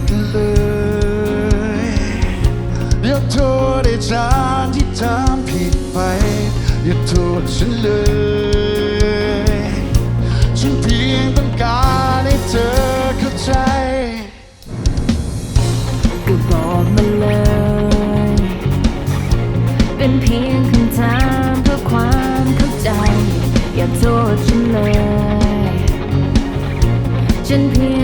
ดเลยยกโทษไอ้จานที่ทำผิดไปอย่าโทษฉันเลยฉันเพียงต้องการให้เธอเข้าใจก็บอกมาเลย เป็นเพียงคำถามเพื่อความเข้าใจ อย่าโทษฉันเลย ฉันเพียง